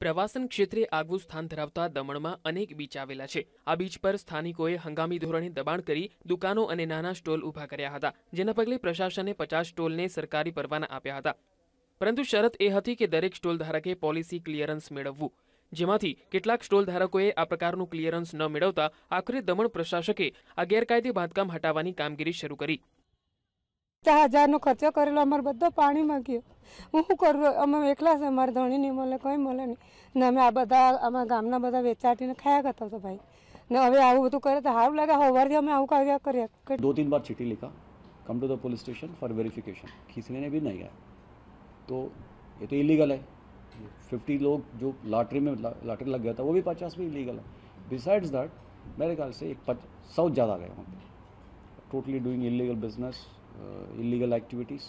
પ્રવાસન ક્ષેત્રે આગવું સ્થાન ધરાવતા દમણમાં અનેક બીચ આવેલા છે. આ બીચ પર સ્થાનિકોએ હંગામી ધોરણે દબાણ કરી દુકાનો અને નાના સ્ટોલ ઊભા કર્યા હતા, જેના પગલે પ્રશાસને પચાસ સ્ટોલને સરકારી પરવાના આપ્યા હતા. પરંતુ શરત એ હતી કે દરેક સ્ટોલ ધારકે પોલિસી ક્લિયરન્સ મેળવવું. જેમાંથી કેટલાક સ્ટોલ ધારકોએ આ પ્રકારનું ક્લિયરન્સ ન મેળવતા આખરે દમણ પ્રશાસકે આ ગેરકાયદે બાંધકામ હટાવવાની કામગીરી શરૂ કરી. ચાર હજારનો ખર્ચો કરેલો અમારે બધો પાણીમાં ગયો હું શું કરું અમે એકલા છે મારે ધણી નહીં મળે કંઈ મળે નહીં ને અમે આ બધા અમારા ગામના બધા વેચાટીને ખાયા કરતા હતા ભાઈ ને હવે આવું બધું કરે તો સારું લાગે સવારથી અમે આવું કર્યા કર્યા કરી दो तीन बार चिट्ठी लिखा come to the police station for verification किसी ने भी नहीं आया तो ये तो इलीगल है फिफ्टी लोग जो लॉटरी में ला- लॉटरी लग गया था वो भी पचास भी इलीगल है बिसाइड्स दैट मेरे ख्याल से एक पच, सौ ज़्यादा गए वहाँ पे totally doing illegal business illegal activities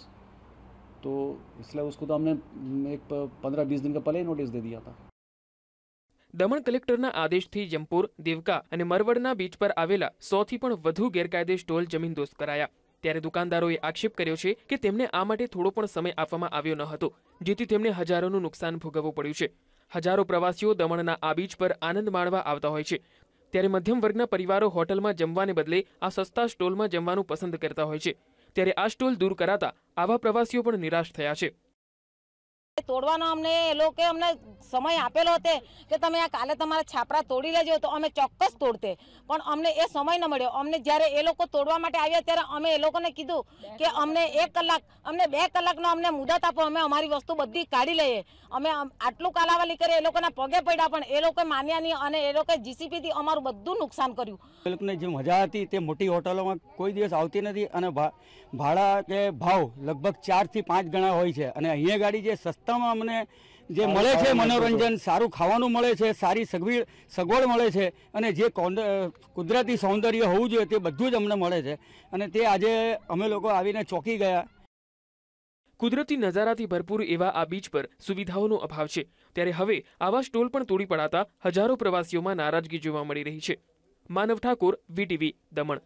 तो इसलिए उसको तो हमने हम्म, एक पंद्रह बीस दिन का पहले ही नोटिस दे दिया था દમણ કલેક્ટરના આદેશથી જમપુર દેવકા અને મરવડના બીચ પર આવેલા સોથી પણ વધુ ગેરકાયદે સ્ટોલ જમીનદોસ્ત કરાયા ત્યારે દુકાનદારોએ આક્ષેપ કર્યો છે કે તેમને આ માટે થોડો પણ સમય આપવામાં આવ્યો ન હતો જેથી તેમને હજારોનું નુકસાન ભોગવવું પડ્યું છે હજારો પ્રવાસીઓ દમણના આ બીચ પર આનંદ માણવા આવતા હોય છે ત્યારે મધ્યમ વર્ગના પરિવારો હોટલમાં જમવાને બદલે આ સસ્તા સ્ટોલમાં જમવાનું પસંદ કરતા હોય છે ત્યારે આ સ્ટોલ દૂર કરાતા આવા પ્રવાસીઓ પણ નિરાશ થયા છે. તોડવાનો અમને એ લોકોએ અમને સમય આપેલો હતો કે તમે આ કાલે તમારા છાપરા તોડી લેજો તો અમે ચોક્કસ તોડતે. પણ અમને એ સમય ન મળ્યો. અમને જ્યારે એ લોકો તોડવા માટે આવ્યા ત્યારે અમે એ લોકોને કીધું કે અમને એક કલાક, અમને બે કલાકનો અમને મુદત આપો, અમે અમારી વસ્તુ બધી કાઢી લઈએ. અમે આટલું કાલાવાલી કરી એ લોકોના પગે પડ્યા, પણ એ લોકોએ માન્યા નહીં અને એ લોકોએ જીસીપીથી અમારું બધું નુકસાન કર્યું. એ લોકોને જે મજા હતી તે મોટી હોટલોમાં કોઈ દિવસ આવતી નથી અને ભાડા કે ભાવ લગભગ ચારથી પાંચ ગણા હોય છે. અને અહીંયા ગાડી જે સસ્તામાં અમને જે મળે છે મનોરંજન સારું ખાવાનું મળે છે સારી સગવડ સગવડ મળે છે અને જે કુદરતી સૌંદર્ય હોવું જોઈએ તે બધું જ અમને મળે છે અને તે આજે અમે લોકો આવીને ચોંકી ગયા. કુદરતી નજારાથી ભરપૂર એવા આ બીચ પર સુવિધાઓનો અભાવ છે. ત્યારે હવે આવા સ્ટોલ પણ તોડી પડાતા હજારો પ્રવાસીઓમાં નારાજગી જોવા મળી રહી છે. માનવ ઠાકોર વીટીવી દમણ.